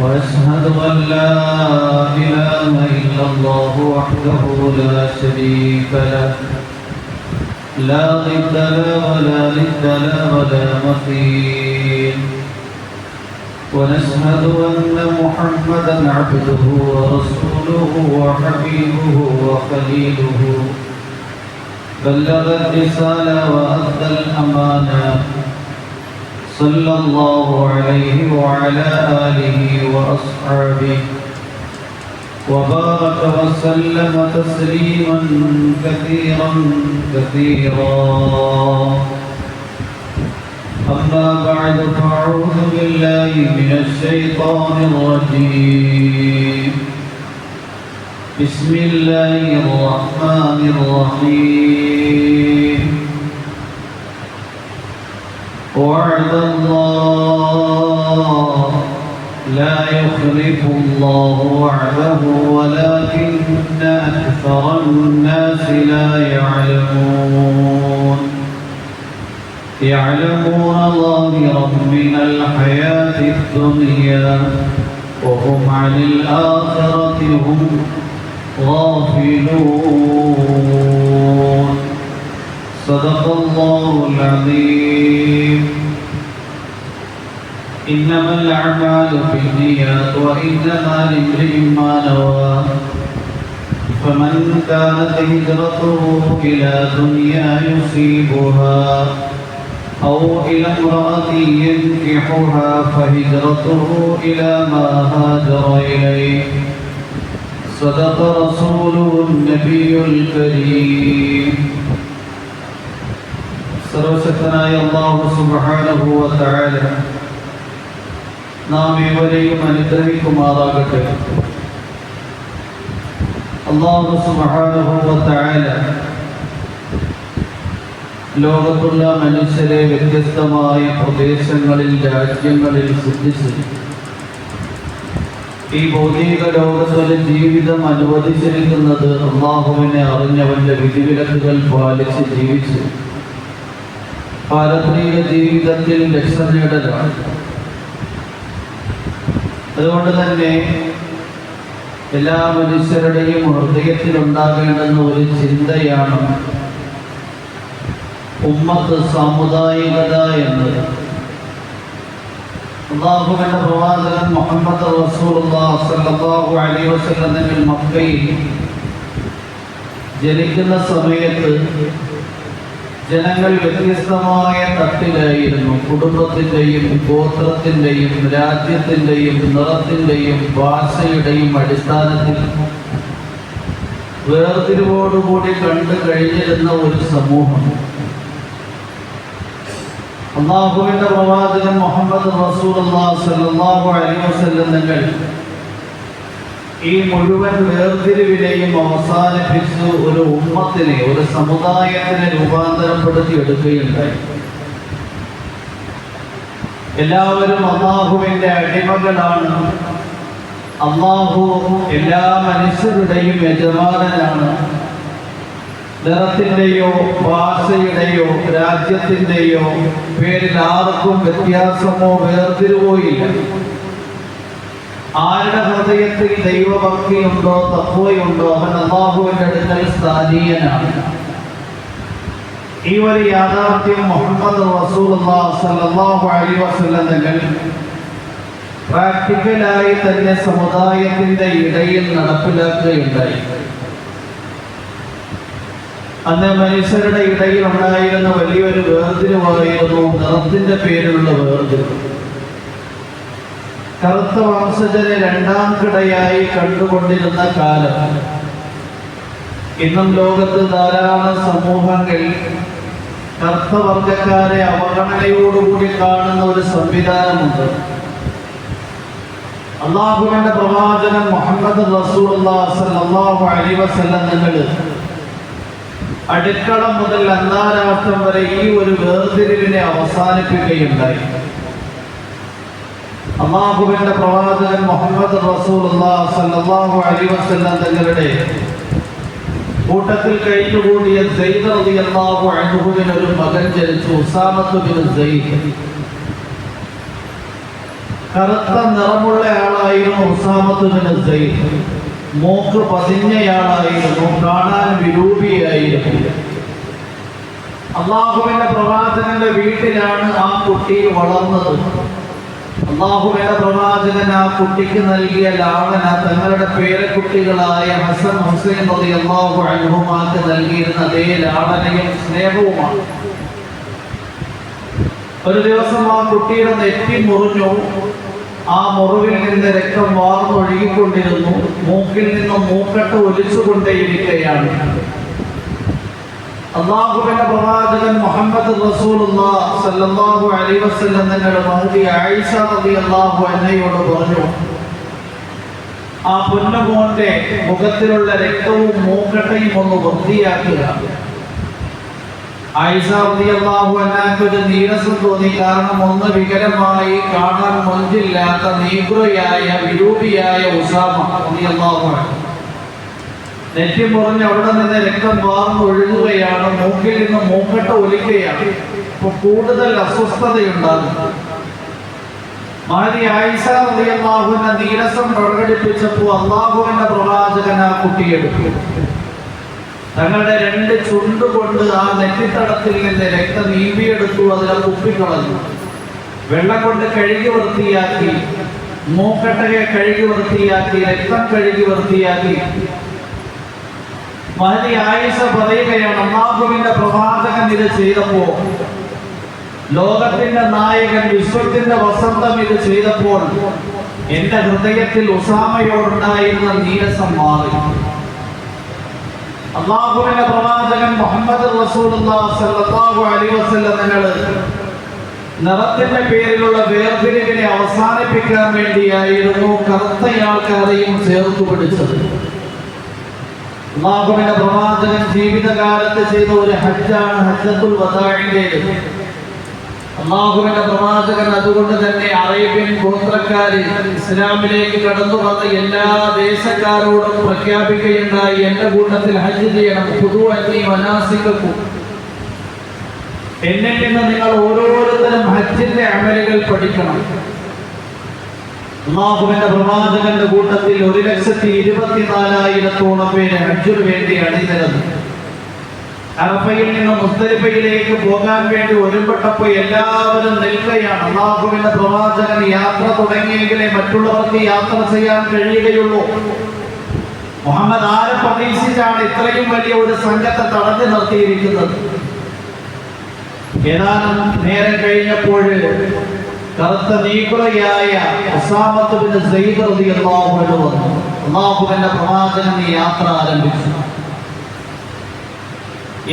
وأشهد أن لا إله إلا الله وحده لا شريك له. لا ضد له ولا ند له ولا مثيل ونشهد أن محمدا عبده ورسوله وحبيبه وخليله. بلغ الرسالة وأدى الأمانة. صلى الله عليه وعلى آله وأصحابه وبارك وسلم تسليما كثيرا كثيرا. أما بعد فأعوذ بالله من الشيطان الرجيم. بسم الله الرحمن الرحيم. وعد الله. لا يخلف الله وعده ولكن أكثر الناس لا يعلمون. يعلمون ظاهرا من الحياة الدنيا وهم عن الآخرة هم غافلون. صدق الله العظيم. إنما الأعمال بالنيات وإنما لامرئ ما نوى. فمن كانت هجرته إلى دنيا يصيبها أو إلى امرأة ينكحها فهجرته إلى ما هاجر إليه. صدق رسوله النبي الكريم. സർവശക്തനായ അള്ളാഹു തആല നാം ഇവരെയും അനുഗ്രഹിക്കുമാറാകട്ടെ. അള്ളാഹു തആല ലോകത്തുള്ള മനുഷ്യരെ വ്യത്യസ്തമായ പ്രദേശങ്ങളിൽ രാജ്യങ്ങളിൽ സൃഷ്ടിച്ചു. ഈ ഭൗതിക ലോകത്തിലെ ജീവിതം അനുവദിച്ചിരിക്കുന്നത് അള്ളാഹുവിനെ അറിഞ്ഞവന്റെ വിധിവിലക്കുകൾ പാലിച്ച് ജീവിച്ചു. പാരത്രിക ജീവിതത്തിൽ രക്ഷ നേടലാണ്. അതുകൊണ്ട് തന്നെ എല്ലാ മനുഷ്യരുടെയും ഹൃദയത്തിൽ ഉണ്ടാകേണ്ടുന്ന ഒരു ചിന്തയാണ് ഉമ്മത്ത് സാമുദായികത എന്നത്. അള്ളാഹുവിന്റെ പ്രവാചകൻ മുഹമ്മദ് തങ്ങൾ മക്കയിൽ ജനിക്കുന്ന സമയത്ത് ജനങ്ങൾ വ്യത്യസ്തമായ തട്ടിലായിരുന്നു. കുടുംബത്തിന്റെയും ഗോത്രത്തിന്റെയും രാജ്യത്തിന്റെയും നിറത്തിന്റെയും ഭാഷയുടെയും അടിസ്ഥാനത്തിൽ വേർതിരിവോടുകൂടി കണ്ടു കഴിഞ്ഞിരുന്ന ഒരു സമൂഹം. അള്ളാഹുവിന്റെ പ്രവാചകൻ മുഹമ്മദ് റസൂലുള്ളാഹി അള്ളാഹു വസല്ലം തങ്ങൾ ഈ മുഴുവൻ വേർതിരിവിനെയും അവസാനിപ്പിച്ച് ഒരു ഉമ്മത്തിനെ ഒരു സമുദായത്തിനെ രൂപാന്തരപ്പെടുത്തി എടുക്കുകയുണ്ടായി. എല്ലാവരും അള്ളാഹുവിന്റെ അടിമകളാണ്. അള്ളാഹു എല്ലാ മനുഷ്യരുടെയും യജമാനനാണ്. നിറത്തിന്റെയോ ഭാഷയുടെയോ രാജ്യത്തിന്റെയോ പേരിൽ ആർക്കും വ്യത്യാസമോ വേർതിരിവോ ഇല്ല. ആരുടെ ഹൃദയത്തിൽ ദൈവഭക്തിയുണ്ടോ തത്വയുണ്ടോ അവൻ അള്ളാഹുവിന്റെ അടുക്കൽ സ്ഥാനീയനാണ്. ഈ ഒരു യാഥാർത്ഥ്യം മുഹമ്മദ് റസൂലുള്ളാഹി അലൈഹി വസല്ലം തങ്ങൾ പ്രാക്ടിക്കലായി തന്നെ സമുദായത്തിന്റെ ഇടയിൽ നടപ്പിലാക്കുകയുണ്ടായി. അന്ന് മനുഷ്യരുടെ ഇടയിൽ ഉണ്ടായിരുന്ന വലിയൊരു വേർതിരിവായിരുന്നു നിറത്തിന്റെ പേരിലുള്ള വേർതിരിവ്. കറുത്ത വംശജനെ രണ്ടാം കിടയായി കണ്ടുകൊണ്ടിരുന്ന കാലം. ഇന്നും ലോകത്ത് ധാരാളം സമൂഹങ്ങൾ കറുത്ത വർഗക്കാരെ അവഗണനയോടുകൂടി കാണുന്ന ഒരു സംവിധാനമുണ്ട്. അള്ളാഹുവിന്റെ പ്രവാചകൻ മുഹമ്മദ് അലൈഹി വസല്ലം അടുക്കള മുതൽ അന്താരാഷ്ട്രം വരെ ഈ ഒരു വേർതിരിവിനെ അവസാനിപ്പിക്കുകയുണ്ടായി. അള്ളാഹുവിന്റെ പ്രവാചകൻ മുഹമ്മദ് വസല്ലം തങ്ങളുടെ കൂട്ടത്തിൽ കഴിഞ്ഞുകൂടിയ സെയ്ദ് റളിയല്ലാഹു അൻഹുവിന് ഒരു മകൻ ജനിച്ചു ഉസാമത്ത് ബിൻ കറുത്ത നിറമുള്ള ആളായിരുന്നു ഉസാമത്ത് ബിൻ മൂക്ക് പതിഞ്ഞയാളായിരുന്നു കാണാൻ വിരൂപിയായിരുന്നു. അള്ളാഹുവിന്റെ പ്രവാചകന്റെ വീട്ടിലാണ് ആ കുട്ടി വളർന്നത്. അള്ളാഹുവിന്റെ പ്രവാചകൻ ആ കുട്ടിക്ക് നൽകിയ ലാളന തങ്ങളുടെ പേരക്കുട്ടികളായ ഹസൻ ഹുസൈൻ പ്രതി അള്ളാഹു അനുഭവമാക്ക് നൽകിയിരുന്ന അതേ ലാളനയും സ്നേഹവുമാണ്. ഒരു ദിവസം ആ കുട്ടിയുടെ നെറ്റി മുറിഞ്ഞു. ആ മുറിവിൽ നിന്ന് രക്തം വാർന്നൊഴുകിക്കൊണ്ടിരുന്നു. മൂക്കിൽ നിന്നും മൂക്കട്ട് ഒലിച്ചുകൊണ്ടേയിരിക്കുകയാണ്. അള്ളാഹുവിന്റെ പ്രവാചകൻ മുഹമ്മദ് സ്വല്ലല്ലാഹു അലൈഹി വസല്ലം തങ്ങളുടെ മഹദി ആയിഷ റളിയല്ലാഹു അൻഹയോട് പറഞ്ഞു ആ പൊന്നുമോന്റെ മുഖത്തിലുള്ള രക്തവും മൂക്കട്ടയും ഒന്ന് വൃത്തിയാക്കുക. ആയിഷ റളിയല്ലാഹു അൻഹയ്ക്ക് നീരസം തോന്നി കാരണം ഒന്ന് വികലമായി കാണാൻ മുഞ്ചില്ലാത്ത നീഗ്രയായ വിരൂപിയായ ഉസാമ റളിയല്ലാഹു അൻഹു. നെറ്റി മുറിഞ്ഞ് അവിടെ നിന്ന് രക്തം വാർന്ന് ഒഴുകുകയാണ്. മൂക്കിൽ നിന്ന് മൂക്കട്ട ഒലിക്കുകയാണ്. ഇപ്പൊ കൂടുതൽ അസ്വസ്ഥതയുണ്ടാകും. മാരി ആയിഷ നീരസം പ്രകടിപ്പിച്ചപ്പോൾ അള്ളാഹുവിന്റെ പ്രവാചകൻ ആ കുട്ടിയെടുത്തു തങ്ങളുടെ രണ്ട് ചുണ്ടുകൊണ്ട് ആ നെറ്റിത്തടത്തിൽ നിന്ന് രക്തം നീവിയെടുത്തു അതിനെ തുപ്പിക്കളഞ്ഞു വെള്ളം കൊണ്ട് കഴുകി വൃത്തിയാക്കി. മൂക്കട്ടകെ കഴുകി വൃത്തിയാക്കി. രക്തം കഴുകി വൃത്തിയാക്കി. മഹതി ആയിഷ പറയുകയാണ്. അള്ളാഹുവിന്റെ പ്രവാചകൻ ഇത് ചെയ്തപ്പോ ലോകത്തിന്റെ നായകൻ വിശ്വത്തിന്റെ വസന്തം ഇത് ചെയ്തപ്പോൾ എന്റെ ഹൃദയത്തിൽ ഉസാമയോടുണ്ടായിരുന്ന നീരസം മാറി. അള്ളാഹുവിന്റെ പ്രവാചകൻ മുഹമ്മദ് നിങ്ങൾ നിറത്തിന്റെ പേരിലുള്ള വേർതിരിവിനെ അവസാനിപ്പിക്കാൻ വേണ്ടിയായിരുന്നു കറുത്തയാൾക്കാരെയും ചേർത്തു പിടിച്ചത്. അള്ളാഹുവിന്റെ പ്രവാചകൻ ജീവിതകാലത്ത് ചെയ്ത ഒരു ഹജ്ജാണ് ഹജ്ജത്തുൽ വദാഇന്റേത് അള്ളാഹുവിന്റെ പ്രവാചകൻ അതുകൊണ്ട് തന്നെ അറേബ്യൻ ഗോത്രക്കാര് ഇസ്ലാമിലേക്ക് കടന്നു വന്ന എല്ലാ ദേശക്കാരോടും പ്രഖ്യാപിക്കുകയുണ്ടായി എന്റെ കൂട്ടത്തിൽ ഹജ്ജ് ചെയ്യണം പുതു അന്നി വനാസിക്കും എന്നിൽ നിന്ന് നിങ്ങൾ ഓരോരുത്തരും ഹജ്ജിന്റെ അമലുകൾ പഠിക്കണം. അള്ളാഹുവിന്റെ പ്രവാചകന്റെ കൂട്ടത്തിൽ ഒരു ലക്ഷത്തി ഇരുപത്തിനാലായിരത്തോളം പേര് ഹജ്ജിന് വേണ്ടി അണിനിരന്നു. അറഫയിൽ നിന്ന് മുസ്തലിഫയിലേക്ക് പോകാൻ വേണ്ടി ഒരുമ്പെട്ടപ്പോൾ എല്ലാവരും നിൽക്കുകയാണ്. അള്ളാഹുവിന്റെ പ്രവാചകൻ യാത്ര തുടങ്ങിയെങ്കിലേ മറ്റുള്ളവർക്ക് യാത്ര ചെയ്യാൻ കഴിയുകയുള്ളൂ. മുഹമ്മദ് ആരെ പ്രതീക്ഷിച്ചാണ് ഇത്രയും വലിയ ഒരു സംഘത്തെ തടഞ്ഞു നിർത്തിയിരിക്കുന്നത്. ഏതാനും നേരം കഴിഞ്ഞപ്പോൾ കറുത്ത നീക്കുറയായ ഉസാമത്ത് ബിൻ സയ്യിദ് റളിയല്ലാഹു അൻഹു വന്നു അള്ളാഹുവിന്റെ പ്രവാചകൻ യാത്ര ആരംഭിച്ചു.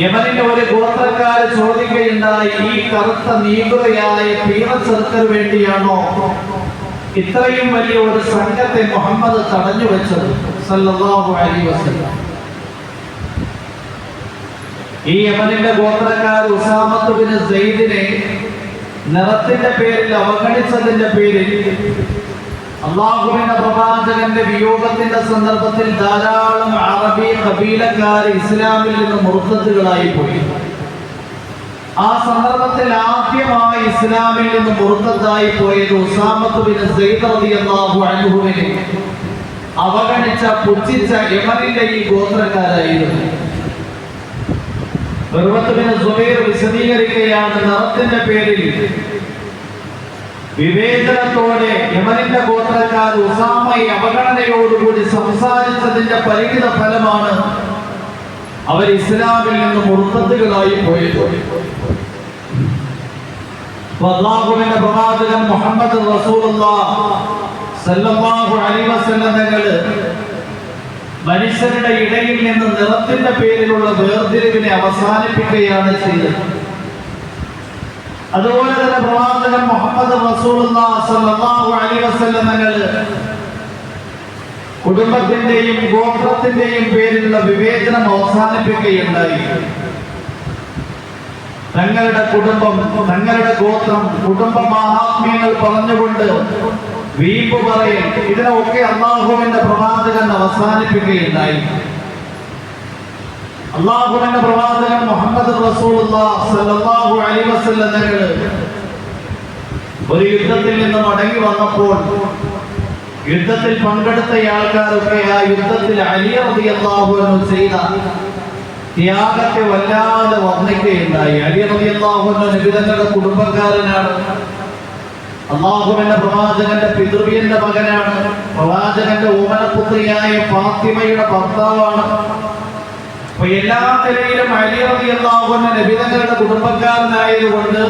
യമനിന്റെ ഒരു ഗോത്രക്കാര് ചോദിക്കുകയുണ്ടായി ഈ കറുത്ത നീകുറയായ പീറച്ചെറുക്കന് വേണ്ടിയാണോ ഇത്രയും വലിയ ഒരു സംഘത്തെ മുഹമ്മദ് തടഞ്ഞു വെച്ചത്? സല്ലല്ലാഹു അലൈഹി വസല്ലം. ഈ യമനിന്റെ ഗോത്രക്കാർ ഉസാമത്ത് ബിൻ സെയ്ദിനെ നിറത്തിന്റെ പേരിൽ അവഗണിച്ചതിന്റെ പേരിൽ അള്ളാഹുവിന്റെ പ്രവാചകന്റെ വിയോഗത്തിന്റെ സന്ദർഭത്തിൽ ധാരാളം അറബി കബീലക്കാർ ഇസ്ലാമിൽ നിന്ന് മുറുക്കത്തുകളായി പോയി. ആ സന്ദർഭത്തിൽ ആദ്യമായി ഇസ്ലാമിൽ നിന്ന് മുറുക്കത്തായി പോയത് ഉസാമത്തുവിനെ അവഗണിച്ച പുച്ഛിച്ച യമനിന്റെ ഈ ഗോത്രക്കാരായിരുന്നു. വിശദീകരിക്കുകയാണ് നിറത്തിന്റെ പേരിൽ. വിവേചനത്തോടെ യമനിന്റെ ഗോത്രക്കാർ ഉസാമയെ അവഗണനയോടുകൂടി സംസാരിച്ചതിന്റെ പരിണിത ഫലമാണ് അവർ ഇസ്ലാമിൽ നിന്ന് മുർത്തത്തുകളായി പോയത്. അള്ളാഹുവിന്റെ പ്രവാചകൻ മുഹമ്മദ് റസൂലുള്ള സല്ലല്ലാഹു അലൈഹി വസല്ലം തങ്ങൾ മനുഷ്യരുടെ ഇടയിൽ നിന്ന് നിറത്തിന്റെ പേരിലുള്ള വേർതിരിവിനെ അവസാനിപ്പിക്കുകയാണ് ചെയ്തത്. അതുപോലെ തന്നെ പ്രവാചകൻ മുഹമ്മദ് തങ്ങൾ കുടുംബത്തിന്റെയും ഗോത്രത്തിന്റെയും പേരിലുള്ള വിവേചനം അവസാനിപ്പിക്കുകയുണ്ടായി. തങ്ങളുടെ കുടുംബം തങ്ങളുടെ ഗോത്രം കുടുംബ മഹാത്മ്യങ്ങൾ പറഞ്ഞുകൊണ്ട് വീമ്പ് പറയൽ ഇതിനൊക്കെ അള്ളാഹുവിന്റെ പ്രവാചകൻ അവസാനിപ്പിക്കുകയുണ്ടായി. അള്ളാഹുവിന്റെ പ്രവാചകൻ മുഹമ്മദ് ഒരു യുദ്ധത്തിൽ നിന്ന് മടങ്ങി വന്നപ്പോൾ യുദ്ധത്തിൽ പങ്കെടുത്ത ആൾക്കാരൊക്കെ ആ യുദ്ധത്തിൽ അലി അള്ളാഹു എന്ന് ചെയ്ത ത്യാഗത്തെ വല്ലാതെ വർണിക്കുകയുണ്ടായി. അലി അള്ളാഹു എന്ന നിബിതങ്ങളുടെ കുടുംബക്കാരനാണ്. അള്ളാഹുവിന്റെ പ്രവാചകന്റെ പിതൃവിയന്റെ മകനാണ്. പ്രവാചകന്റെ ഓമനപുത്രിയായ ഫാത്തിമയുടെ ഭർത്താവാണ്. അപ്പൊ എല്ലാ നിലയിലും അലിയറി അള്ളാഹുവിന്റെ അൻഹു നബിതങ്ങളുടെ കുടുംബക്കാരനായതുകൊണ്ട്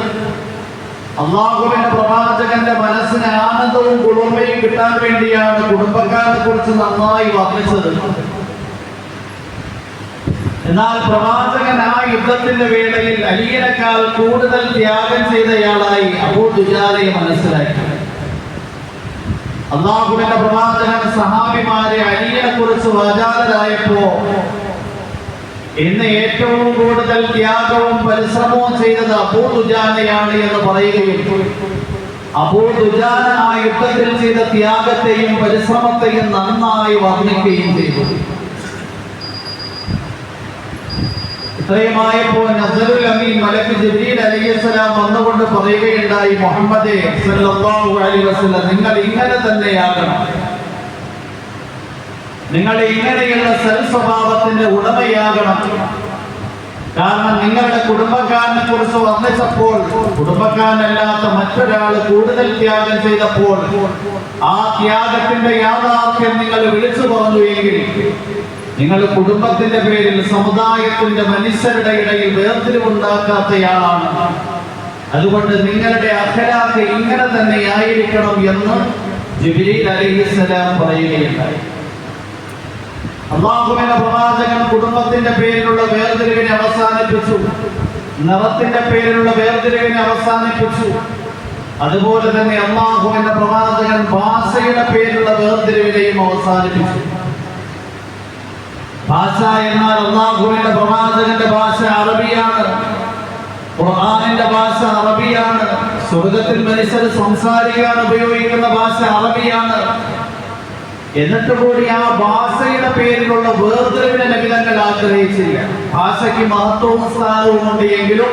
അള്ളാഹുവിന്റെ പ്രവാചകന്റെ മനസ്സിന് ആനന്ദവും കുളിർമയും കിട്ടാൻ വേണ്ടിയാണ് കുടുംബക്കാരെ കുറിച്ച് നന്നായി വർണിച്ചത്. എന്നാൽ പ്രവാചകൻ ആ യുദ്ധത്തിന്റെ വേളയിൽ അലിയനേക്കാൾ കൂടുതൽ ത്യാഗം ചെയ്തയാളായി അബൂ ദുജാലെ മനസ്സിലാക്കി. അള്ളാഹുവിന്റെ പ്രവാചകൻ സഹാബിമാരെ അലിയെ കുറിച്ച് വാചാലരായപ്പോ ഇന്ന് ഏറ്റവും കൂടുതൽ ത്യാഗവും പരിശ്രമവും ചെയ്തത് അബൂ ദുജാനയാണ് എന്ന് പറയുകയും അബൂ ദുജാന ആ യുദ്ധത്തിൽ ചെയ്ത ത്യാഗത്തെയും പരിശ്രമത്തെയും നന്നായി വർണിക്കുകയും ചെയ്തു. ഇത്രയുമായപ്പോൾ നസറുൽ അമീൻ മലക്ക് ജബ്രീൽ അലൈഹിസ്സലാം വന്നുകൊണ്ട് പറയുകയുണ്ടായി മുഹമ്മദേ സല്ലല്ലാഹു അലൈഹി വസല്ലം നിങ്ങൾ ഇങ്ങനെ തന്നെയാകണം. നിങ്ങൾ ഇങ്ങനെയുള്ള സൽ സ്വഭാവത്തിന്റെ ഉടമയാകണം. കാരണം നിങ്ങളുടെ കുടുംബക്കാരനെ കുറിച്ച് വർണിച്ചപ്പോൾ കുടുംബക്കാരനല്ലാത്ത മറ്റൊരാൾ കൂടുതൽ ത്യാഗം ചെയ്തപ്പോൾ ആ ത്യാഗത്തിന്റെ യാഥാർത്ഥ്യം നിങ്ങൾ വിളിച്ചു പറഞ്ഞു എങ്കിൽ നിങ്ങൾ കുടുംബത്തിന്റെ പേരിൽ സമുദായത്തിന്റെ മനുഷ്യരുടെ ഇടയിൽ വേർതിരിവുണ്ടാക്കാത്തയാളാണ്. അതുകൊണ്ട് നിങ്ങളുടെ അഖലാഖ് ഇങ്ങനെ തന്നെ ആയിരിക്കണം എന്ന് ജിബ്രീൽ അലൈഹിസ്സലാം പറയുകയുണ്ടായി. അള്ളാഹുവിന്റെ പ്രവാചകൻ കുടുംബത്തിന്റെ പേരിലുള്ള വേർതിരിവിനെ അവസാനിപ്പിച്ചു. നിറത്തിന്റെ പേരിലുള്ള വേർതിരിവിനെ അവസാനിപ്പിച്ചു. അതുപോലെ തന്നെ അള്ളാഹുവിന്റെ പ്രവാചകൻ ഭാഷയുടെ പേരിലുള്ള വേർതിരിവിനെയും അവസാനിപ്പിച്ചു. ഭാഷ എന്നാൽ അള്ളാഹുവിന്റെ പ്രവാചകന്റെ ഭാഷ അറബിയാണ്. ഖുർആനിന്റെ ഭാഷ അറബിയാണ്. സ്വർഗത്തിൽ മനുഷ്യർ സംസാരിക്കാൻ ഉപയോഗിക്കുന്ന ഭാഷ അറബിയാണ്. എന്നിട്ട് കൂടി ആ ഭാഷയുടെ പേരിലുള്ള വേർതിരിവിനെ നബിതങ്ങൾ ആഗ്രഹിച്ചില്ല. ഭാഷയ്ക്ക് മഹത്വവും സ്ഥാനവും ഉണ്ട് എങ്കിലും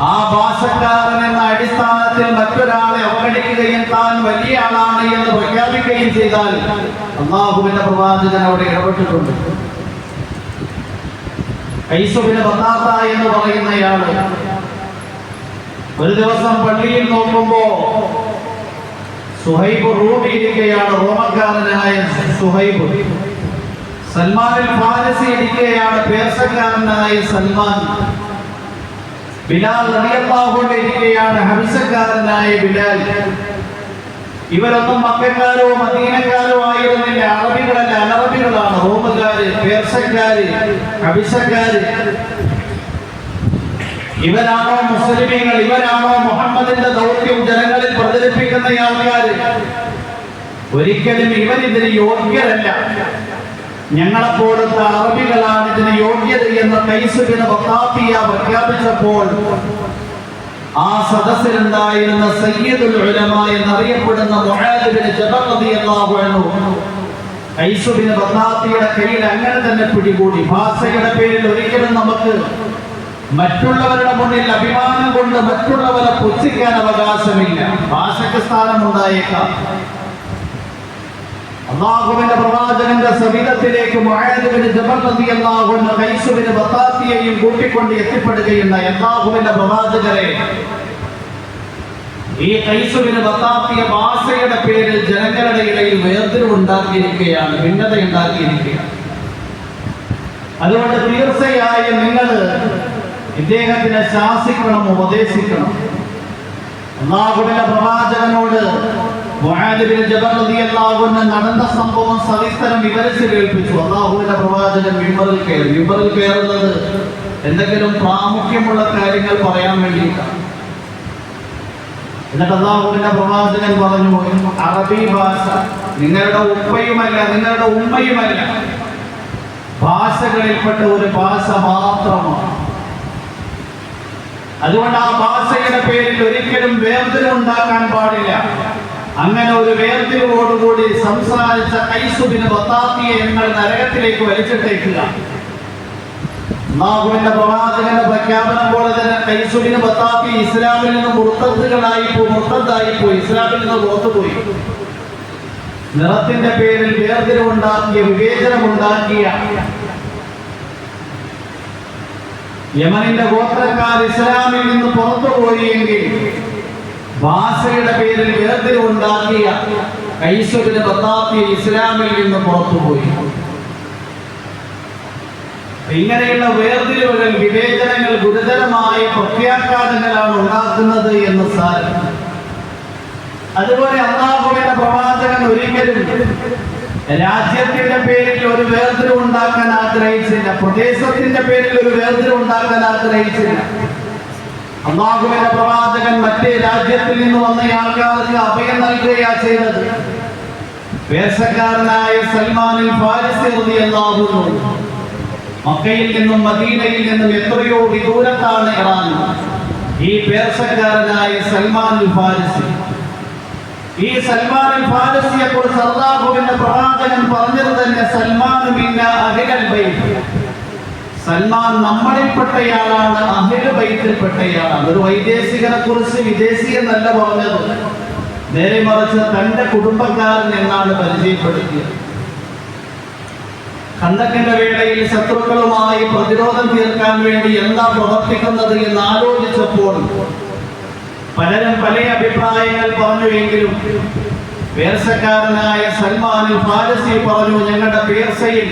ആ ഭാഷക്കാരൻ എന്ന അടിസ്ഥാനത്തിൽ മറ്റൊരാളെ അവഗണിക്കുകയും താൻ വലിയ ആളാണ് എന്ന് പ്രഖ്യാപിക്കുകയും ചെയ്താൽ അള്ളാഹുവിന്റെ പ്രവാചകൻ അവിടെ ഇടപെട്ടിട്ടുണ്ട്. എന്ന് പറയുന്നയാൾ. ഒരു ദിവസം പള്ളിയിൽ നോക്കുമ്പോ സുഹൈബ് റൂമി ഇരിക്കുകയാണ് റോമക്കാരനായ സുഹൈബ്. സൽമാനിൽ ഫാരസി ഇരിക്കുകയാണ് പേർസക്കാരനായ സൽമാൻ. ബിലാൽ ഇരിക്കുകയാണ് ഹംസക്കാരനായ ബിലാൽ. ഇവരൊന്നും മക്കന്മാരോ മദീനക്കാരോ ആയിരുന്നില്ല. അറബികളല്ല അനറബികളാണ് റോമുകാര് പേർസക്കാര് കവിശക്കാര് ഇവരാണോ മുസ്ലിമീങ്ങൾ? ഇവരാണോ മുഹമ്മദിന്റെ ദൗത്യം ജനങ്ങളിൽ പ്രചരിപ്പിക്കുന്ന ആൾക്കാർ ഒരിക്കലും ഇവർ ഇതിന് യോഗ്യരല്ല. ഞങ്ങളെപ്പോലത്തെ അറബികളാണ് ഇതിന് യോഗ്യത എന്ന് കൈസുബിന് പ്രഖ്യാപിച്ചപ്പോൾ ആ സദസ്സിലുണ്ടായിരുന്ന സയ്യിദുൽ ഉലമ എന്നറിയപ്പെടുന്ന ജബൽ റളിയല്ലാഹു അൻഹു. ഐസുബിന് ബത്താത്തിയുടെ കയ്യിൽ അങ്ങനെ തന്നെ പിടികൂടി. ഭാഷയുടെ പേരിൽ ഒരിക്കലും നമുക്ക് മറ്റുള്ളവരുടെ മുന്നിൽ അഭിമാനം കൊണ്ട് മറ്റുള്ളവരെ പുച്ഛിക്കാൻ അവകാശമില്ല. ഭാഷയ്ക്ക് സ്ഥാനമുണ്ടായേക്കാം. അള്ളാഹുവിന്റെ പ്രവാചകന്റെ സവിധത്തിലേക്ക് ബത്താത്തിയെയും കൂട്ടിക്കൊണ്ട് എത്തിപ്പെടുകയുന്ന അള്ളാഹുവിന്റെ പ്രവാചകരെ ഈ കൈസുവിന് ബത്താത്തിയ ഭാഷയുടെ പേരിൽ ജനങ്ങളുടെ ഇടയിൽ വേർതിരിവുണ്ടാക്കിയിരിക്കുകയാണ് ഭിന്നത ഉണ്ടാക്കിയിരിക്കുകയാണ്. അതുകൊണ്ട് തീർച്ചയായും നിങ്ങൾ ഇദ്ദേഹത്തിനെ ശാസിക്കണം ഉപദേശിക്കണം. അള്ളാഹുവിന്റെ പ്രവാചകനോട് നടന്ന സംഭവം സവിസ്തരം വിവരിച്ച് കേൾപ്പിച്ചു. അള്ളാഹുവിന്റെ പ്രവാചകൻ മിമ്പറിൽ കയറി. മിമ്പറിൽ കയറുന്നത് എന്തെങ്കിലും പ്രാമുഖ്യമുള്ള കാര്യങ്ങൾ പറയാൻ വേണ്ടിയിട്ടാണ്. എന്നിട്ട് അള്ളാഹുവിന്റെ പ്രവാചകൻ പറഞ്ഞു അറബി ഭാഷ നിങ്ങളുടെ ഉപ്പയുമല്ല നിങ്ങളുടെ ഉമ്മയുമല്ല. ഭാഷകളിൽപ്പെട്ട ഒരു ഭാഷ മാത്രമാണ്. അതുകൊണ്ട് ആ ഭാഷയുടെ പേരിൽ ഒരിക്കലും വേർതിരിവുണ്ടാക്കാൻ പാടില്ല. അങ്ങനെ ഒരു വേർതിരിവോടുകൂടി സംസാരിച്ച കൈസുബിന് ബത്താത്തിയെ നിങ്ങൾ നരകത്തിലേക്ക് വലിച്ചിട്ടേക്കുക. നാഗുവിന്റെ പ്രവാചകന്റെ പ്രഖ്യാപനം പോലെ തന്നെ കൈസുബിന് ബത്താത്തി ഇസ്ലാമിൽ നിന്ന് മുർത്തത്തുകളായി പോയി മുർത്തദ്ദായി പോയി ഇസ്ലാമിൽ നിന്ന് പുറത്തുപോയി നിറത്തിന്റെ പേരിൽ വേർതിരിവുണ്ടാക്കിയ വിവേചനമുണ്ടാക്കിയ യമനിന്റെ ഗോത്രക്കാർ ഇസ്ലാമിൽ നിന്ന് പുറത്തുപോയി എങ്കിൽ ഭാഷയുടെ പേരിൽ വേർതിരിവുണ്ടാക്കിയ കൈസുബിന് പ്രതാപ്തി ഇസ്ലാമിൽ നിന്ന് പുറത്തുപോയി. ഇങ്ങനെയുള്ള വേർതിരിവുകൾ വിവേചനങ്ങൾ ഗുരുതരമായ പ്രത്യാഘാതങ്ങളാണ് ഉണ്ടാക്കുന്നത് എന്ന് സാരം. അതുപോലെ അള്ളാഹുവിന്റെ പ്രവാചകൻ ഒരിക്കലും രാജ്യത്തിന്റെ പേരിൽ ഒരു വേർതിരിവ് ഉണ്ടാക്കാൻ ആഗ്രഹിച്ചില്ല. പ്രദേശത്തിന്റെ പേരിൽ ഒരു വേർതിരിവ് ഉണ്ടാക്കാൻ ആഗ്രഹിച്ചില്ല. അള്ളാഹുവിന്റെ പ്രവാചകൻ മറ്റേ രാജ്യത്തിൽ നിന്ന് വന്ന ആൾക്കാർക്ക് അഭയം നൽകുകയാ ചെയ്തത്. വേഷക്കാരനായ സൽമാനിൽ ഫാരിസി റളിയല്ലാഹു മക്കയിൽ നിന്നും മദീനയിൽ നിന്നും എത്രയോ വിദൂരത്താണ് ഇറാൻ. ഈ പേർസക്കാരനായ സൽമാൻ ഫാരിസി. ഈ സൽമാൻ ഫാരിസിയെ കുറിച്ച് അള്ളാഹുവിന്റെ പ്രവാചകൻ പറഞ്ഞത് തന്നെ സൽമാൻ മിന്ന അഹികൽ ബൈത്ത്. സൽമാൻ നമ്മളിൽപ്പെട്ടയാളാണ് അഹില ബൈത്തിൽപ്പെട്ടയാളാണ് ഒരു വൈദേശികനെ കുറിച്ച് വിദേശി എന്നല്ല പറഞ്ഞത്. നേരെ മറിച്ച് തന്റെ കുടുംബക്കാരൻ എന്നാണ് പരിചയപ്പെടുത്തിയത്. കണ്ടക്കിന്റെ വേളയിൽ ശത്രുക്കളുമായി പ്രതിരോധം തീർക്കാൻ വേണ്ടി എന്താ പ്രവർത്തിക്കുന്നത് എന്ന് ആലോചിച്ചപ്പോൾ പലരും പല അഭിപ്രായങ്ങൾ പറഞ്ഞുവെങ്കിലും പേർസക്കാരനായ സൽമാൻ ഫാരസി പറഞ്ഞു ഞങ്ങളുടെ പേർസയിൽ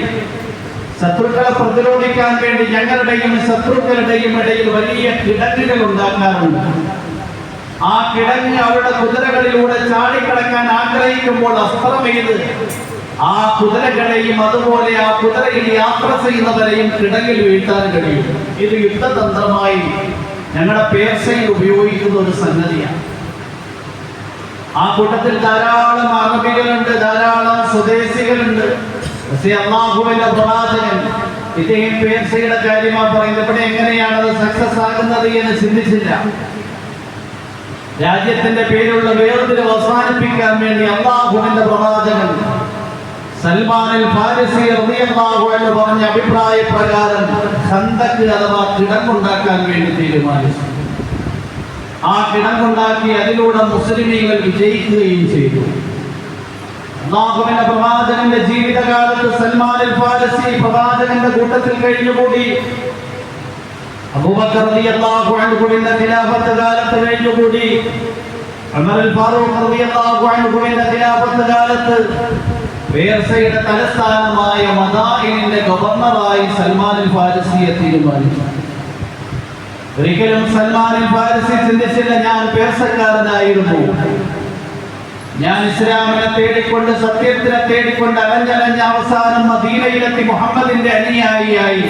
ശത്രുക്കളെ പ്രതിരോധിക്കാൻ വേണ്ടി ഞങ്ങളുടെയും ശത്രുക്കളുടെയും ഇടയിൽ വലിയ കിടങ്ങുകൾ ഉണ്ടാക്കാറുണ്ട്. ആ കിടങ്ങ് അവരുടെ കുതിരകളിലൂടെ ചാടിക്കടക്കാൻ ആഗ്രഹിക്കുമ്പോൾ അസ്ത്രമെയ്ത് ആ കുതിരകളെയും അതുപോലെ ആ കുതിരയിൽ യാത്ര ചെയ്യുന്നവരെയും കിടങ്ങിൽ വീഴ്ത്താൻ കഴിയും. ഇത് യുദ്ധതന്ത്രമായി ഞങ്ങളുടെ പേർസയിൽ ഉപയോഗിക്കുന്ന ഒരു സംഗതിയാണ്. ആ കൂട്ടത്തിൽ ധാരാളം അറബികളുണ്ട് ധാരാളം സ്വദേശികളുണ്ട്. അള്ളാഹുവിന്റെ പ്രവാചകൻ ഇദ്ദേഹം പേർസയുടെ കാര്യമാ പറയുന്നത് ഇവിടെ എങ്ങനെയാണ് അത് സക്സസ് ആകുന്നത് എന്ന് ചിന്തിച്ചില്ല രാജ്യത്തിന്റെ പേരുള്ള വേർതിരിവ് അവസാനിപ്പിക്കാൻ വേണ്ടി അള്ളാഹുവിന്റെ പ്രവാചകൻ സൽമാനിൽ ഫാരിസി അൻഹു പറഞ്ഞ അഭിപ്രായ പ്രകാരം ഖന്തക്ക് അഥവാ കിടങ്ങുണ്ടാക്കാൻ വേണ്ടി തീരുമാനിച്ചു. ആ കിടങ്ങുണ്ടാക്കി അതിലൂടെ മുസ്ലിമീങ്ങൾ വിജയിക്കുകയും ചെയ്തു. അള്ളാഹുവിന്റെ പ്രവാചകന്റെ ജീവിതകാലത്ത് അൽ ഫാരിസി പ്രവാചകന്റെ കൂട്ടത്തിൽ കഴിഞ്ഞുകൂടി. അബൂബക്കർ റളിയല്ലാഹു അൻഹുവിന്റെ ഖിലാഫത്ത് കാലത്ത് കഴിഞ്ഞുകൂടി. ഉമർ ഫാറൂഖ് റളിയല്ലാഹു അൻഹുവിന്റെ ഖിലാഫത്ത് കാലത്ത് പേർസയുടെ തലസ്ഥാനമായ മദായിനിന്റെ ഗവർണറായി സൽമാൻ അൽ ഫാരിസിയെ തീരുമാനിച്ചു. ഒരിക്കലും സൽമാൻ അൽ ഫാരിസി ചിന്തിച്ചില്ല ഞാൻ പേർസക്കാരനായിരുന്നു ഞാൻ ഇസ്ലാമിനെ തേടിക്കൊണ്ട് സത്യത്തിനെ തേടിക്കൊണ്ട് അലഞ്ഞലഞ്ഞ അവസാനം മദീനയിലെത്തി മുഹമ്മദിന്റെ അനുയായിയായി.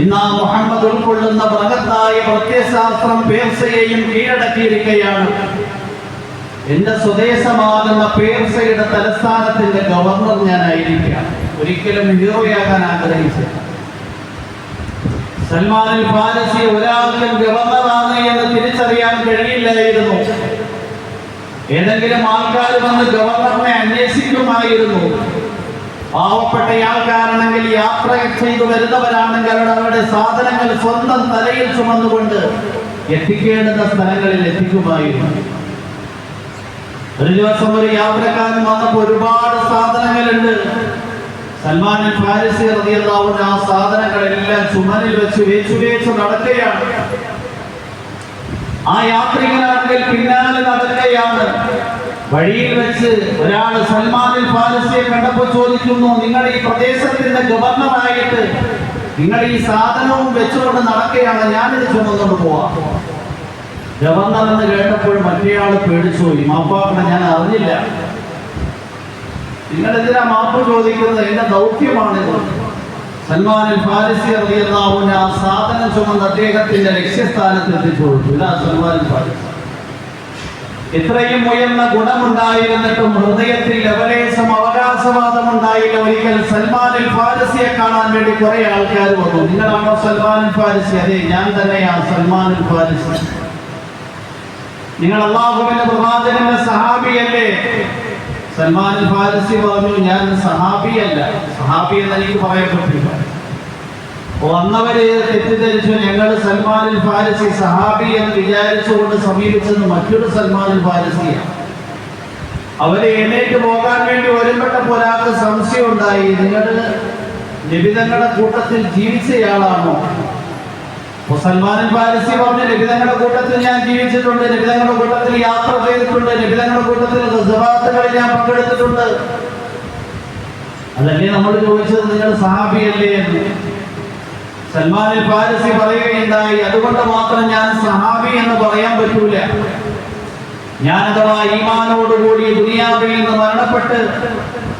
ഇന്ന് ആ മുഹമ്മദ് ഉൾക്കൊള്ളുന്ന ബൃഹത്തായ പ്രത്യശാസ്ത്രം പേർസയെയും കീഴടക്കിയിരിക്കുകയാണ് എന്റെ സ്വദേശമാകുന്ന പേർസയുടെ തലസ്ഥാനത്തിന്റെ ഗവർണർ ഞാനായിരിക്കാം. ഒരിക്കലും ഹീറോയാകാൻ ആഗ്രഹിച്ചു സൽമാൻ അൽ ഫാരസി ഒരാൾക്കും ഗവർണറാണ് എന്ന് തിരിച്ചറിയാൻ കഴിയില്ലായിരുന്നു. ഏതെങ്കിലും ആൾക്കാർ വന്ന് ഗവർണറിനെ അന്വേഷിക്കുമായിരുന്നു. പാവപ്പെട്ട ആൾക്കാരാണെങ്കിൽ യാത്ര ചെയ്തു വരുന്നവരാണെങ്കിൽ അവരുടെ സാധനങ്ങൾ സ്വന്തം തലയിൽ ചുമന്നുകൊണ്ട് എത്തിക്കേണ്ടുന്ന സ്ഥലങ്ങളിൽ എത്തിക്കുമായിരുന്നു. ഒരു ദിവസം ഒരു യാത്രക്കാരൻ വന്നപ്പോൾ ഒരുപാട് സാധനങ്ങളുണ്ട്. സൽമാൻ ഫാരിസി അൻഹു ആ സാധനങ്ങളെല്ലാം ചുമലിൽ വെച്ച് വേച്ചു വേച്ചു നടക്കുകയാണ്. ആ യാത്രികനാണെങ്കിൽ പിന്നാലെ നടക്കുകയാണ്. വഴിയിൽ വെച്ച് ഒരാൾ സൽമാൻ അൽ ഫാരിസിയെ കണ്ടപ്പോൾ ചോദിക്കുന്നു നിങ്ങൾ ഈ പ്രദേശത്തിന്റെ ഗവർണറായിട്ട് നിങ്ങൾ ഈ സാധനവും വെച്ചുകൊണ്ട് നടക്കുകയാണ്. ഞാനിത് ചുമന്നുകൊണ്ട് പോവാം. ഗവർണർ എന്ന് കേട്ടപ്പോൾ മറ്റേയാൾ പേടിച്ചു പോയി. മാപ്പാക്കണ ഞാൻ അറിഞ്ഞില്ല. നിങ്ങൾ എന്തിനാ മാപ്പ് ചോദിക്കുന്നത്? എന്റെ ദൗത്യമാണിത്. സൽമാൻ അൽ ഫാരിസി റളിയല്ലാഹു അൻഹു ആ സാധനം ചുമന്ന് അദ്ദേഹത്തിന്റെ ലക്ഷ്യസ്ഥാനത്ത് എത്തിച്ചോളൂ. ഇതാ സൽമാൻ അൽ ഫാരിസി ഇത്രയും ഉയർന്ന ഗുണമുണ്ടായിരുന്നിട്ടും ഹൃദയത്തിൽ ലവലേശം അവകാശവാദം ഉണ്ടായില്ല ഒരിക്കൽ സൽമാൻ അൽ ഫാരിസിയെ കാണാൻ വേണ്ടി കുറെ ആൾക്കാർ വന്നു. നിങ്ങളാണോ സൽമാൻ അൽ ഫാരിസി അതെ ഞാൻ തന്നെയാണ് സൽമാൻ അൽ ഫാരിസി നിങ്ങൾ അള്ളാഹുവിന്റെ പ്രവാചകന്റെ സഹാബിയല്ലേ? സൽമാൻ ഫാരസി പറഞ്ഞു ഞാൻ സഹാബിയല്ല. സഹാബി എന്ന് എനിക്ക് പറയാൻ വന്നവരെ തെറ്റിദ്ധരിച്ചു ഞങ്ങൾ സൽമാൻ ഫാരസി സഹാബി എന്ന് വിചാരിച്ചുകൊണ്ട് സമീപിച്ചത് മറ്റൊരു സൽമാൻ ഫാരസിയാണ്. അവർ എണ്ണേറ്റ് പോകാൻ വേണ്ടി ഒരുപെട്ട പോരാത്ത സംശയം ഉണ്ടായി നിങ്ങൾ നിബിതങ്ങളുടെ കൂട്ടത്തിൽ ജീവിച്ചയാളാണോ? അപ്പൊ സൽമാൻ പറഞ്ഞ ലഭിതങ്ങളുടെ കൂട്ടത്തിൽ ഞാൻ ജീവിച്ചിട്ടുണ്ട് ലഭിതങ്ങളുടെ കൂട്ടത്തിൽ യാത്ര ചെയ്തിട്ടുണ്ട് ലഭിതങ്ങളുടെ കൂട്ടത്തിൽ ഗസവാത്തുകളിൽ ഞാൻ പങ്കെടുത്തിട്ടുണ്ട്. അതല്ലേ നമ്മൾ ചോദിച്ചത്? നിങ്ങൾ സഹാബിയല്ലേ എന്ന്. സൽമാനിൽ പാരസി പറയുകയുണ്ടായി. അതുകൊണ്ട് മാത്രം ഞാൻ സഹാബി എന്ന് പറയാൻ പറ്റൂല. ഞാൻ അഥവാ ഈമാനോടുകൂടി ദുനിയാവിൽ നിന്ന് മരണപ്പെട്ട്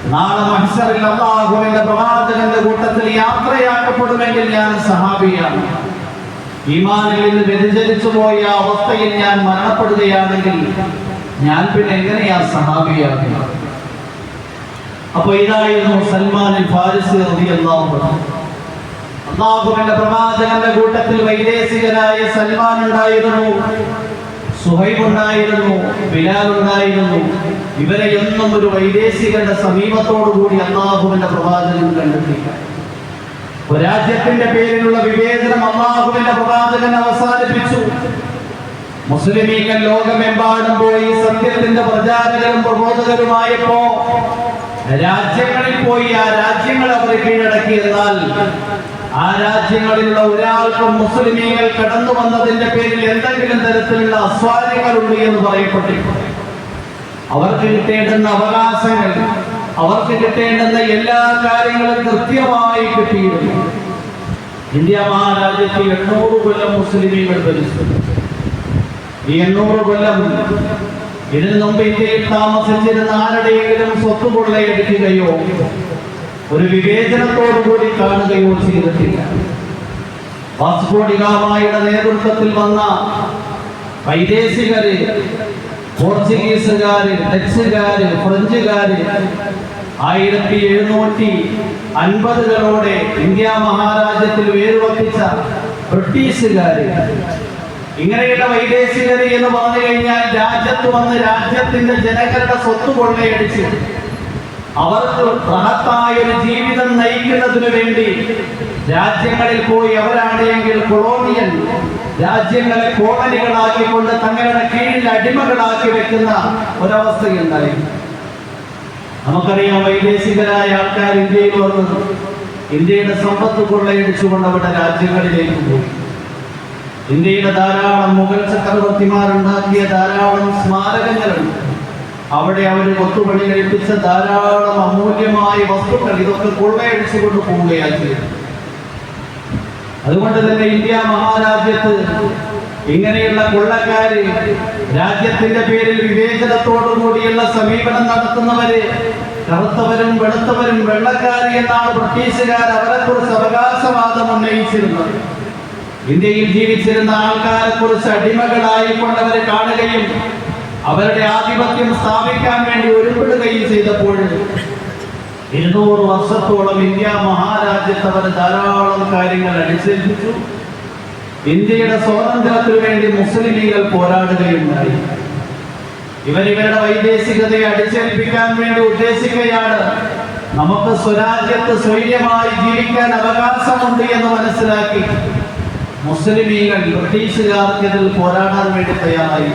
നാളെ മത്സറിൽ അള്ളാഹുവിന്റെ പ്രവാചകന്റെ കൂട്ടത്തിൽ യാത്രയാക്കപ്പെടുമെങ്കിൽ ഞാൻ സഹാബിയാണ്. ഈമാനിൽ നിന്ന് വ്യതിചലിച്ചു പോയ അവസ്ഥയിൽ ഞാൻ മരണപ്പെടുകയാണെങ്കിൽ ഞാൻ പിന്നെ എങ്ങനെയാ സഹാബിയാകുക? അപ്പൊ ഇതായിരുന്നു സൽമാൻ ഫാരിസ് അള്ളാഹുവിന്റെ പ്രവാചകന്റെ കൂട്ടത്തിൽ വൈദേശികനായ സൽമാൻ ഉണ്ടായിരുന്നു സുഹൈബ് ഉണ്ടായിരുന്നു ബിലാൽ ഉണ്ടായിരുന്നു. ഇവരെ എന്നും ഒരു വൈദേശികന്റെ സമീപത്തോടു കൂടി അള്ളാഹുവിന്റെ പ്രവാചകൻ കണ്ടെത്തിയില്ല രാജ്യത്തിന്റെ പേരിലുള്ള വിവേചനം അള്ളാഹുവിന്റെ പ്രവാചകൻ അവസാനിപ്പിച്ചു. മുസ്ലിമീങ്ങൾ ലോകമെമ്പാടും പോയി സത്യത്തിന്റെ പ്രചാരകരും പ്രബോധകരുമായപ്പോ രാജ്യങ്ങളിൽ പോയി ആ രാജ്യങ്ങൾ അവർ കീഴടക്കി എന്നാൽ ആ രാജ്യങ്ങളിലുള്ള ഒരാൾക്കും മുസ്ലിമീങ്ങൾ കടന്നു വന്നതിന്റെ പേരിൽ എന്തെങ്കിലും തരത്തിലുള്ള അസ്വാര്യങ്ങളുണ്ട് എന്ന് പറയപ്പെട്ടിട്ടുണ്ട്. അവർക്ക് കിട്ടേണ്ടുന്ന അവകാശങ്ങൾ അവർക്ക് കിട്ടേണ്ടുന്ന എല്ലാ കാര്യങ്ങളും കൃത്യമായി കിട്ടിയിരുന്നു. ഇന്ത്യ മഹാരാജ്യത്ത് എണ്ണൂറ് കൊല്ലം മുസ്ലിമീകൾ ഭരിച്ചു ഈ എണ്ണൂറ് കൊല്ലം ഇതിനു മുമ്പ് ഇന്ത്യയിൽ താമസിച്ചിരുന്ന ആരുടെയെങ്കിലും സ്വത്ത് കൊള്ളയെടുക്കുകയോ ഒരു വിവേചനത്തോടു കൂടി കാണുകയോ ചെയ്തിട്ടില്ല. വാസ്കോഡിഗാമയുടെ നേതൃത്വത്തിൽ വന്ന വൈദേശികര് പോർച്ചുഗീസുകാര് ഡച്ചുകാര് ഫ്രഞ്ചുകാര് ആയിരത്തി എഴുന്നൂറ്റി അൻപതുകളോടെ ഇന്ത്യ മഹാരാജ്യത്തിൽ വേരുവപ്പിച്ച ബ്രിട്ടീഷുകാര്. ഇങ്ങനെയുള്ള വൈദേശികര് എന്ന് പറഞ്ഞു കഴിഞ്ഞാൽ രാജ്യത്ത് വന്ന് രാജ്യത്തിന്റെ ജനങ്ങളുടെ സ്വത്ത് കൊള്ളയടിച്ച് അവർക്ക് മഹത്തായ ഒരു ജീവിതം നയിക്കുന്നതിനു വേണ്ടി രാജ്യങ്ങളിൽ പോയി അവരാണെങ്കിൽ കൊളോണിയൽ രാജ്യങ്ങളെ കോളനികളാക്കിക്കൊണ്ട് തങ്ങളുടെ കീഴിൽ അടിമകളാക്കി വെക്കുന്ന ഒരവസ്ഥയുണ്ടായി. നമുക്കറിയാം വൈദേശികരായ ആൾക്കാർ ഇന്ത്യയിൽ വന്ന് ഇന്ത്യയുടെ സമ്പത്ത് കൊള്ളയടിച്ചുകൊണ്ട് അവരുടെ രാജ്യങ്ങളിലേക്ക് പോയി. ഇന്ത്യയുടെ ധാരാളം മുഗൾ ചക്രവർത്തിമാരുണ്ടാക്കിയ ധാരാളം സ്മാരകങ്ങളുണ്ട്. അവിടെ അവർ കൊത്തുപണി കഴിപ്പിച്ച ധാരാളം അമൂല്യമായ വസ്തുക്കൾ ഇതൊക്കെ കൊള്ളയടിച്ചുകൊണ്ട് പോവുകയാണ് ചെയ്യുന്നത് അതുകൊണ്ട് തന്നെ ഇന്ത്യ മഹാരാജ്യത്ത് ഇങ്ങനെയുള്ള കൊള്ളക്കാര് രാജ്യത്തിന്റെ പേരിൽ വിവേചനത്തോടു കൂടിയുള്ള സമീപനം നടത്തുന്നവര് കറുത്തവരും വെളുത്തവരും വെള്ളക്കാര് എന്നാണ് ബ്രിട്ടീഷുകാർ അവരെ കുറിച്ച് അവകാശവാദം ഉന്നയിച്ചിരുന്നത്. ഇന്ത്യയിൽ ജീവിച്ചിരുന്ന ആൾക്കാരെ കുറിച്ച് അടിമകളായി കൊണ്ടവരെ കാണുകയും അവരുടെ ആധിപത്യം സ്ഥാപിക്കാൻ വേണ്ടി ഒരുപ്പെടുകയും ചെയ്തപ്പോൾ ഇരുന്നൂറ് വർഷത്തോളം ഇന്ത്യ മഹാരാജ്യത്ത് ധാരാളം കാര്യങ്ങൾ അനുസരിച്ചു ഇന്ത്യയുടെ സ്വാതന്ത്ര്യത്തിനു വേണ്ടി മുസ്ലിം ലീഗൽ പോരാടുകയുണ്ടായി ഇവരിവരുടെ വൈദേശികതയെ അടിച്ചേൽപ്പിക്കാൻ വേണ്ടി ഉദ്ദേശിക്കുകയാണ്. നമുക്ക് സ്വരാജ്യത്ത് സ്വൈര്യമായി ജീവിക്കാൻ അവകാശമുണ്ട് എന്ന് മനസ്സിലാക്കി മുസ്ലിമീങ്ങൾ ബ്രിട്ടീഷുകാർക്കെതിൽ പോരാടാൻ വേണ്ടി തയ്യാറായി.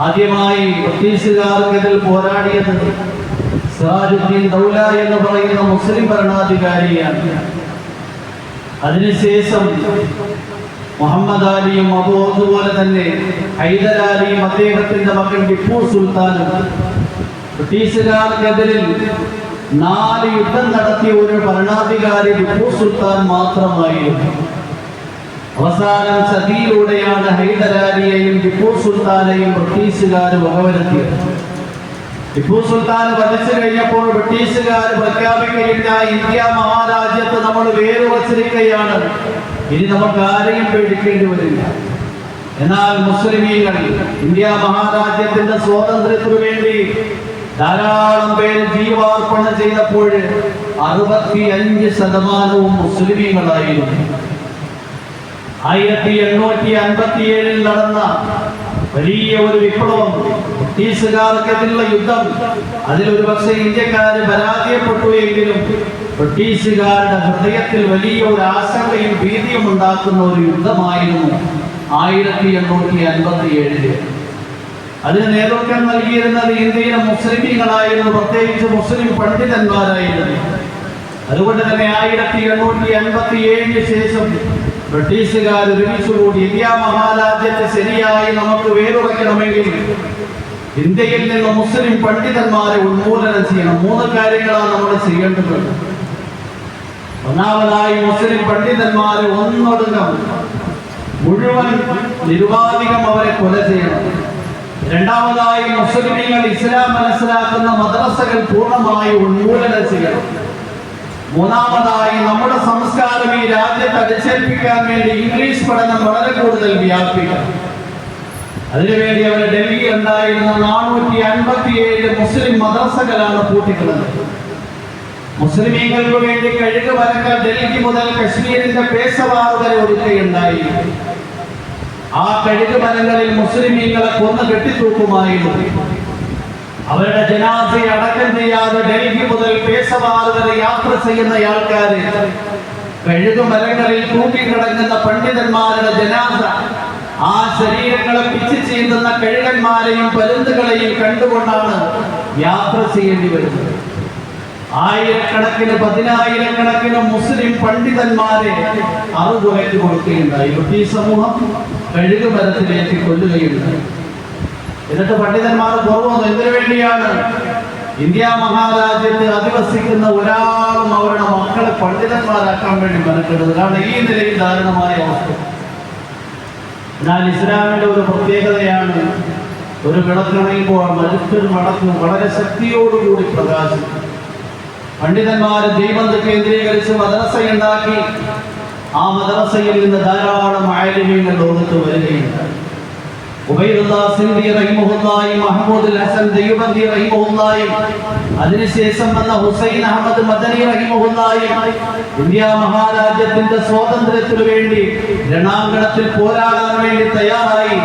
ആദ്യമായി ബ്രിട്ടീഷുകാർക്കെതിൽ പോരാടിയത് സിറാജുദ്ദീൻ ദൗല എന്ന് പറയുന്ന മുസ്ലിം ഭരണാധികാരിയാണ്. അതിനുശേഷം മുഹമ്മദ് അലിയും അബു അതുപോലെ തന്നെ ഹൈദരാലിയും അദ്ദേഹത്തിന്റെ മകൻ ടിപ്പു സുൽത്താനും ബ്രിട്ടീഷുകാർക്കെതിരിൽ നാല് യുദ്ധം നടത്തിയ ഒരു ഭരണാധികാരി ടിപ്പു സുൽത്താൻ മാത്രമായിരുന്നു. അവസാനം സതിയിലൂടെയാണ് ഹൈദരാലിയെയും ടിപ്പു സുൽത്താനെയും ബ്രിട്ടീഷുകാർ വകവരുത്തിയത്. ടിപ്പു സുൽത്താൻ വധിച്ചു കഴിഞ്ഞപ്പോൾ ബ്രിട്ടീഷുകാർ പ്രഖ്യാപിക്കുകയില്ല ഇന്ത്യ മഹാരാജ്യത്ത് നമ്മൾ വേരുവച്ചിരിക്കുകയാണ്. ഇനി നമുക്ക് ആരെയും പേടിക്കേണ്ടി വരില്ല. എന്നാൽ മുസ്ലിമീങ്ങൾ ഇന്ത്യ മഹാരാജ്യത്തിന്റെ സ്വാതന്ത്ര്യത്തിനു വേണ്ടി ധാരാളം പേര് ജീവാർപ്പണം ചെയ്തപ്പോൾ അറുപത്തി അഞ്ച് ശതമാനവും മുസ്ലിമീങ്ങളായിരുന്നു. ആയിരത്തി എണ്ണൂറ്റി അൻപത്തി ഏഴിൽ നടന്ന വലിയ ഒരു വിപ്ലവം ബ്രിട്ടീഷുകാർക്കെതിരുള്ള യുദ്ധം. അതിലൊരു പക്ഷേ ഇന്ത്യക്കാര് പരാജയപ്പെട്ടു എങ്കിലും ബ്രിട്ടീഷുകാരുടെ ഹൃദയത്തിൽ വലിയ ഒരു ആശങ്കയും ഭീതിയും ഉണ്ടാക്കുന്ന ഒരു യുദ്ധമായിരുന്നു ആയിരത്തി എണ്ണൂറ്റി അൻപത്തി ഏഴിൽ അതിന് നേതൃത്വം നൽകിയിരുന്നത് ഇന്ത്യയിലെ മുസ്ലിമീങ്ങളായിരുന്നു പ്രത്യേകിച്ച് മുസ്ലിം പണ്ഡിതന്മാരായിരുന്നു. അതുകൊണ്ട് തന്നെ ആയിരത്തി എണ്ണൂറ്റി അൻപത്തി ഏഴിന് ശേഷം ബ്രിട്ടീഷുകാർ ഒരുമിച്ചുകൂടി ഇന്ത്യ മഹാരാജ്യത്തെ ശരിയായി നമുക്ക് വേരുറയ്ക്കണമെങ്കിൽ ഇന്ത്യയിൽ നിന്ന് മുസ്ലിം പണ്ഡിതന്മാരെ ഉന്മൂലനം ചെയ്യണം. മൂന്ന് കാര്യങ്ങളാണ് നമ്മൾ ചെയ്യേണ്ടത്. ഒന്നാമതായി മുസ്ലിം പണ്ഡിതന്മാരെ ഒന്നൊടുങ്ങം മുഴുവൻ നിരുപാധികം അവരെ കൊല ചെയ്യണം. രണ്ടാമതായി മുസ്ലിമീങ്ങൾ ഇസ്ലാം മനസ്സിലാക്കുന്ന മദ്രസകൾ പൂർണമായി ഉന്മൂലനം ചെയ്യണം. മൂന്നാമതായി നമ്മുടെ സംസ്കാരം ഈ രാജ്യത്ത് അടിച്ചേൽപ്പിക്കാൻ വേണ്ടി ഇംഗ്ലീഷ് പഠനം വളരെ കൂടുതൽ വ്യാപിക്കണം അതിനുവേണ്ടി അവർ ഡൽഹി ഉണ്ടായിരുന്ന നാനൂറ്റി അൻപത്തിയേഴ് മുസ്ലിം മദ്രസകളാണ് പൂട്ടിക്കളഞ്ഞത് മുസ്ലിമീങ്ങൾക്ക് വേണ്ടി കഴുകു മരങ്ങൾ ഡൽഹി മുതൽ കശ്മീരിന്റെ പേസവാർ വരെ ഒരുക്കുകയുണ്ടായി ആ കഴുകു മരങ്ങളിൽ മുസ്ലിമീങ്ങളെ കൊന്ന് കെട്ടിത്തൂക്കുമായിരുന്നു. അവരുടെ ജനാസയെ അടക്കം ചെയ്യാതെ ഡൽഹി മുതൽ പേസവാർ വരെ യാത്ര ചെയ്യുന്ന ആൾക്കാര് കഴുകുമരങ്ങളിൽ തൂക്കിക്കിടങ്ങുന്ന പണ്ഡിതന്മാരുടെ ജനാസ ആ ശരീരങ്ങളെ പിച്ചു ചീന്തുന്ന കഴുകന്മാരെയും പരുന്തുകളെയും കണ്ടുകൊണ്ടാണ് യാത്ര ചെയ്യേണ്ടി വരുന്നത്. ആയിരക്കണക്കിന് പതിനായിരക്കണക്കിന് മുസ്ലിം പണ്ഡിതന്മാരെ അറുകുലയ്ക്ക് കൊടുക്കുകയുണ്ടായി. ബ്രിട്ടീഷ് സമൂഹം കഴുകുമരത്തിലേക്ക് കൊല്ലുകയുണ്ടായി. എന്നിട്ട് പണ്ഡിതന്മാർ കുറവൊന്നും എന്തിനു വേണ്ടിയാണ്? ഇന്ത്യ മഹാരാജ്യത്ത് അധിവസിക്കുന്ന ഒരാളും അവരുടെ മക്കളെ പണ്ഡിതന്മാരാക്കാൻ വേണ്ടി മെനക്കെടുന്നത്. കാരണം ഈ നിലയിൽ ദാരുണമായ അവസ്ഥ. എന്നാൽ ഇസ്ലാമിന്റെ ഒരു പ്രത്യേകതയാണ് ഒരു വിളക്കണയുമ്പോൾ മറ്റൊരു മടക്കും വളരെ ശക്തിയോടുകൂടി പ്രകാശിക്കും. പണ്ഡിതന്മാര് ദൈവം കേന്ദ്രീകരിച്ച് മദ്രസയുണ്ടാക്കി ആ മദ്രസയിൽ നിന്ന് ധാരാളം ആയിരങ്ങൾ ലോകത്ത് വരികയുണ്ട് മഹമ്മൂദ് ഹസൻ അതിനുശേഷം വന്ന ഹുസൈൻ അഹമ്മദ് മദനി റഹിമഹുല്ലായും. ഇന്ത്യ മഹാരാജ്യത്തിന്റെ സ്വാതന്ത്ര്യത്തിനു വേണ്ടി രണാങ്കണത്തിൽ പോരാടാൻ വേണ്ടി തയ്യാറായി.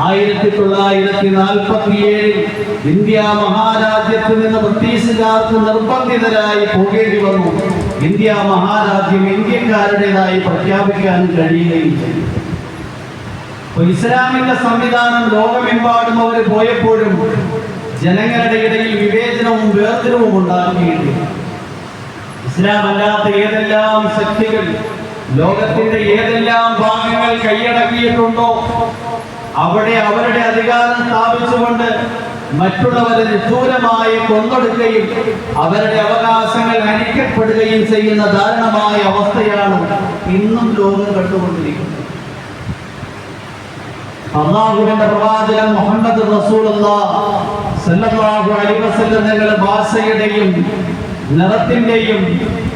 ആയിരത്തി തൊള്ളായിരത്തി നാൽപ്പത്തി ഏഴിൽ ഇന്ത്യ മഹാരാജ്യത്തിൽ നിന്ന് ബ്രിട്ടീഷുകാർക്ക് നിർബന്ധിതരായി പോകേണ്ടി വന്നു. ഇന്ത്യ മഹാരാജ്യം ഇന്ത്യക്കാരുടേതായി പ്രഖ്യാപിക്കാൻ കഴിയുകയും ഇസ്ലാമിന്റെ സംവിധാനം ലോകമെമ്പാടും അവർ പോയപ്പോഴും ജനങ്ങളുടെ ഇടയിൽ വിവേചനവും വേർതിരിവും ഉണ്ടാക്കിയിട്ടുണ്ട് ഇസ്ലാം അല്ലാത്ത ഏതെല്ലാം ശക്തികൾ ലോകത്തിന്റെ ഏതെല്ലാം ഭാഗങ്ങൾ കൈയടക്കിയിട്ടുണ്ടോ അവിടെ അവരുടെ അധികാരം സ്ഥാപിച്ചുകൊണ്ട് മറ്റുള്ളവരെ നിഷ്ഠൂരമായി കൊന്നൊടുക്കുകയും അവരുടെ അവകാശങ്ങൾ ഹനിക്കപ്പെടുകയും ചെയ്യുന്ന ദാരുണമായ അവസ്ഥയാണ് ഇന്നും ലോകം കണ്ടുകൊണ്ടിരിക്കുന്നത്. അള്ളാഹുവിന്റെ പ്രവാചകൻ മുഹമ്മദ് തങ്ങളുടെ ഭാഷയുടെയും നിറത്തിന്റെയും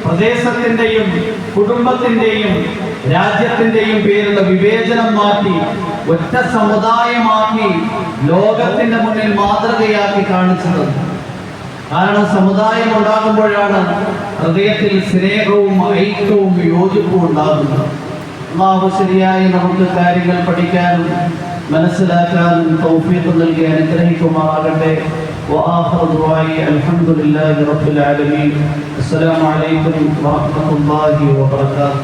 പ്രദേശത്തിന്റെയും കുടുംബത്തിന്റെയും രാജ്യത്തിന്റെയും പേരിലുള്ള വിവേചനം മാറ്റി ഒറ്റ സമുദായമാക്കി ലോകത്തിന്റെ മുന്നിൽ മാതൃകയാക്കി കാണിച്ചത്. കാരണം സമുദായം ഉണ്ടാകുമ്പോഴാണ് ഹൃദയത്തിൽ സ്നേഹവും ഐക്യവും യോജിപ്പും ഉണ്ടാകുന്നത്. അള്ളാഹു ശരിയായി നമുക്ക് കാര്യങ്ങൾ പഠിക്കാനും മനസ്സിലാക്കാനും തൗഫീഖ് നൽകി അനുഗ്രഹിക്കുമാറാകട്ടെ وآخر دعائي الحمد لله رب العالمين السلام عليكم ورحمة الله وبركاته